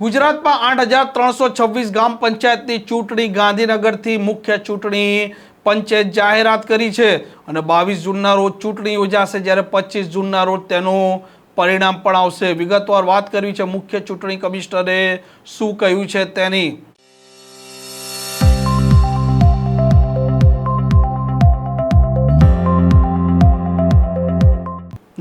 ગુજરાતમાં આઠ હજાર ત્રણસો છવ્વીસ ગ્રામ પંચાયતની ચૂંટણી ગાંધીનગરથી મુખ્ય ચૂંટણી પંચે જાહેરાત કરી છે. અને બાવીસ જૂનના રોજ ચૂંટણી યોજાશે જ્યારે પચીસ જૂનના રોજ તેનું પરિણામ પણ આવશે. વિગતવાર વાત કરવી છે મુખ્ય ચૂંટણી કમિશનરે શું કહ્યું છે તેની.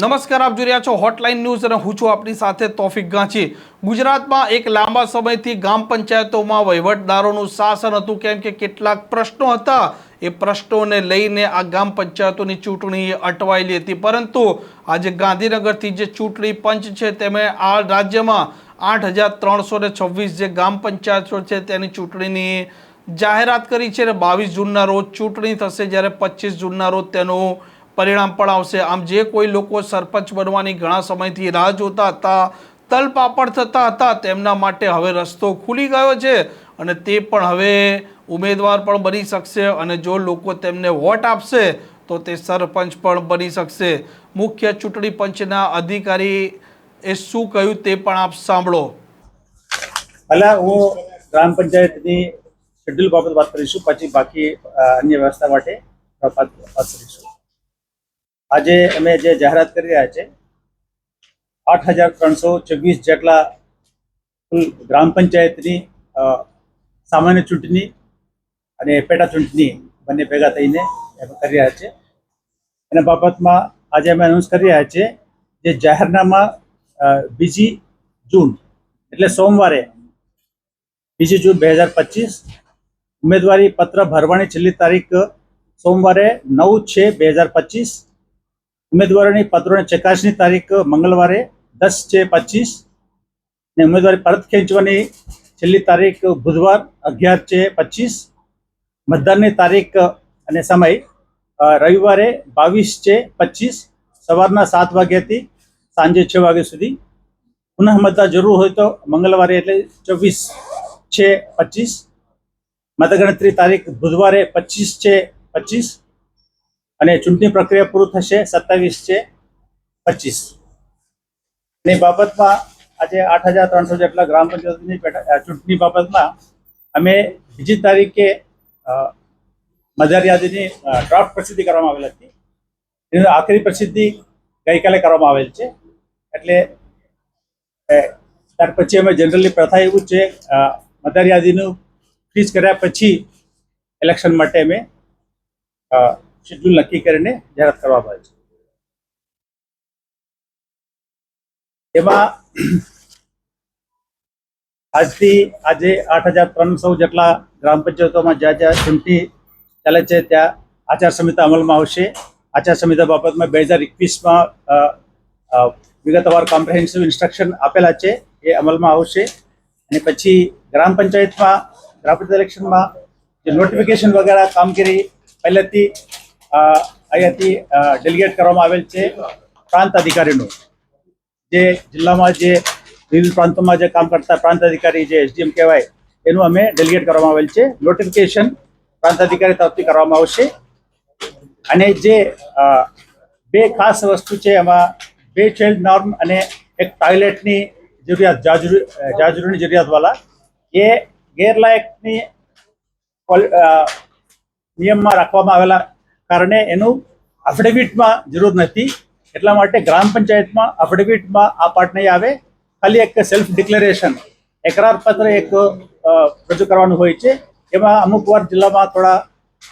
નમસ્કાર, આપ જોઈ રહ્યા છો હોટલાઇન ન્યૂઝ અને હું છું આપની સાથે તોફિક ગાંચી. ગુજરાતમાં એક લાંબા સમયથી ગામ પંચાયતોમાં વહીવટદારોનું શાસન હતું. કેમ કે કેટલાક પ્રશ્નો હતા. એ પ્રશ્નોને લઈને આ ગામ પંચાયતોની ચૂંટણી અટવાયેલી હતી. પરંતુ આજે ગાંધીનગરથી જે ચૂંટણી પંચ છે તેમણે આ રાજ્યમાં આઠ હજાર ત્રણસો ને છવ્વીસ જે ગામ પંચાયતો છે, તેની ચૂંટણીની જાહેરાત કરી છે અને બાવીસ જૂનના રોજ ચૂંટણી થશે. જ્યારે પચીસ જૂનના રોજ તેનું પરિણામ પણ આવશે. આમ જે કોઈ લોકો સરપંચ બનવાની ઘણા સમયથી રાહ જોતા હતા તલપાપડ થતા હતા, તેમના માટે હવે રસ્તો ખુલી ગયો છે અને તે પણ હવે ઉમેદવાર પણ બની શકશે અને જો લોકો તેમને વોટ આપશે, તો તે સરપંચ પણ બની શકશે. મુખ્ય ચૂંટણી પંચના અધિકારી એ શું કહ્યું તે પણ આપ સાંભળો. અલા, હું ગ્રામ પંચાયતની શેડ્યુલ બાબત વાત કરીશું, પછી બાકી અન્ય વ્યવસ્થા માટે વાત કરીશું. આજે અમે જે જાહેરાત કરી રહ્યા છે, આઠ હજાર ત્રણસો છવ્વીસ જેટલા કુલ ગ્રામ પંચાયતની સામાન્ય ચૂંટણી અને પેટા ચૂંટણી બંને ભેગા થઈને કરી રહ્યા છે. એના બાબતમાં આજે અમે અનાઉન્સ કરી રહ્યા છીએ જે જાહેરનામા બીજી જૂન, એટલે સોમવારે, બીજી જૂન બે હજાર પચીસ, ઉમેદવારી પત્ર ભરવાની છેલ્લી તારીખ સોમવારે નવ છે બે હજાર પચીસ ઉમેદવારોની પત્રોની ચકાસણી તારીખ મંગળવારે દસ છે પચીસ ને ઉમેદવારી પરત ખેંચવાની છેલ્લી તારીખ બુધવાર અગિયાર છે પચીસ. મતદાનની તારીખ અને સમય રવિવારે બાવીસ છે પચીસ. સવારના સાત વાગ્યાથી સાંજે છ વાગ્યા સુધી. પુનઃ મતદાન જરૂર હોય તો મંગળવારે એટલે ચોવીસ છે પચીસ. મતગણતરી તારીખ બુધવારે પચીસ છે પચીસ. અને ચૂંટણી પ્રક્રિયા પૂરું થશે સત્તાવીસ છે પચીસ. ની બાબતમાં આજે આઠ હજાર ત્રણસો જેટલા ગ્રામ પંચાયતની ચૂંટણી બાબતમાં અમે બીજી તારીખે મતદાર યાદીની ડ્રાફ્ટ પ્રસિદ્ધિ કરવામાં આવેલ હતી. એની આખરી પ્રસિદ્ધિ ગઈકાલે કરવામાં આવેલ છે. એટલે ત્યાર પછી અમે જનરલી પ્રથા એવું છે મતદાર યાદીનું ફ્રીઝ કર્યા પછી ઇલેક્શન માટે અમે શેડ્યુલ નક્કી કરીને જાહેરાત કરવામાં આવે છે. એમાં આજથી આજે આઠ હજાર ત્રણસો જેટલા ગ્રામ પંચાયતોમાં જ્યાં જ્યાં ચૂંટણી ચાલે છે, ત્યાં આચાર અમલમાં આવશે. આચાર સંહિતા બાબતમાં બે હજાર એકવીસમાં વિગતવાર કોમ્પ્રિહેન્સિવ ઇન્સ્ટ્રક્શન આપેલા છે, એ અમલમાં આવશે. અને પછી ગ્રામ પંચાયતમાં, ગ્રામ પંચાયત ઇલેક્શનમાં જે નોટિફિકેશન વગેરે કામગીરી પહેલેથી અહીંયાથી ડેલિગેટ કરવામાં આવેલ છે પ્રાંત અધિકારીનું. જે જિલ્લામાં જે વિવિધ પ્રાંતોમાં જે કામ કરતા પ્રાંત અધિકારી જે એસડીએમ કહેવાય, એનું અમે ડેલિગેટ કરવામાં આવેલ છે. નોટિફિકેશન પ્રાંત અધિકારી તરફથી કરવામાં આવશે. અને જે બે ખાસ વસ્તુ છે, એમાં બે ચાઇલ્ડ નોર્મ અને એક ટોયલેટની જરૂરિયાત, જાજરૂ જાજરૂની જરૂરિયાતવાળા. એ ગેરલાયકની નિયમમાં રાખવામાં આવેલા કારણે એનું અફિડેવિટમાં જરૂર નથી. એટલા માટે ગ્રામ પંચાયતમાં અફિડેવિટમાં આ પાર્ટ નહીં આવે. ખાલી એક સેલ્ફ ડિક્લેરેશન એકરારપત્ર એક રજૂ કરવાનું હોય છે. એમાં અમુક વાર જિલ્લામાં થોડા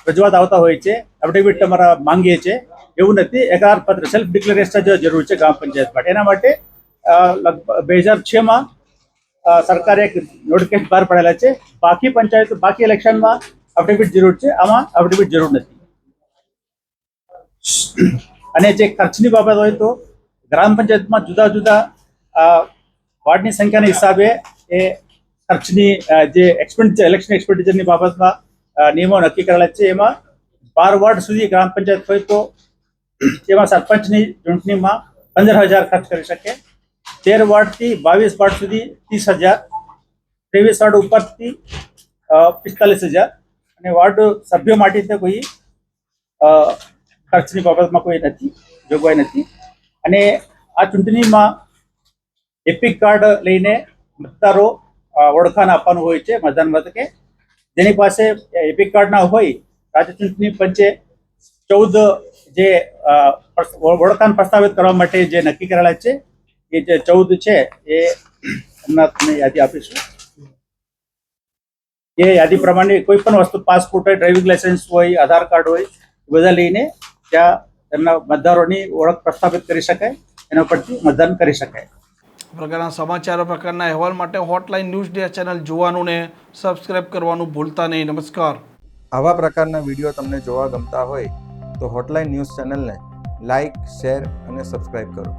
રજૂઆત આવતા હોય છે. અફિડેવિટ તમારા માંગીએ છીએ એવું નથી. એકરારપત્ર સેલ્ફ ડિક્લેરેશન જ જરૂર છે ગ્રામ પંચાયત માટે. એના માટે લગભગ બે હજાર છમાં સરકારે એક નોટિફિકેશન બહાર પાડેલા છે. બાકી પંચાયત, બાકી ઇલેક્શનમાં અફિડેવિટ જરૂર છે. આમાં અફિડેવિટ જરૂર નથી. અને જે ખર્ચની બાબત હોય તો ગ્રામ પંચાયતમાં જુદા જુદા વોર્ડની સંખ્યાના હિસાબે એ ખર્ચની જે એક્સપેન્ડિચર ઇલેક્શન એક્સપેન્ડિચરની બાબતમાં નિયમો નક્કી કરેલા છે. એમાં બાર વોર્ડ સુધી ગ્રામ પંચાયત હોય તો એમાં સરપંચની ચૂંટણીમાં પંદર હજાર ખર્ચ કરી શકે. તેર વોર્ડથી બાવીસ વોર્ડ સુધી ત્રીસ હજાર. ત્રેવીસ વોર્ડ ઉપરથી પિસ્તાલીસ હજાર. અને વોર્ડ સભ્યો માટે તો કોઈ ખર્ચની બાબતમાં કોઈ નથી, જોગવાઈ નથી. અને આ ચૂંટણીમાં એપિક કાર્ડ લઈને મતદારો ઓળખાણ આપવાનું હોય છે મતદાન મથકે. જેની પાસે એપિક કાર્ડ ના હોય, રાજ્ય ચૂંટણી પંચે ચૌદ જે ઓળખાણ પ્રસ્તાવિત કરવા માટે જે નક્કી કરેલા છે, એ જે ચૌદ છે, એ હમણાં તમને યાદી આપીશું. એ યાદી પ્રમાણે કોઈ પણ વસ્તુ, પાસપોર્ટ હોય, ડ્રાઇવિંગ લાયસન્સ હોય, આધાર કાર્ડ હોય બધા લઈને ત્યાં તેમના મતદારોની ઓળખ પ્રસ્થાપિત કરી શકાય એના પરથી મતદાન કરી શકાય. પ્રકારના સમાચારો પ્રકારના અહેવાલ માટે હોટલાઇન ન્યૂઝ ડે ચેનલ જોવાનું ને સબસ્ક્રાઇબ કરવાનું ભૂલતા નહીં. નમસ્કાર. આવા પ્રકારના વીડિયો તમને જોવા ગમતા હોય તો હોટલાઇન ન્યૂઝ ચેનલને લાઇક શેર અને સબસ્ક્રાઇબ કરો.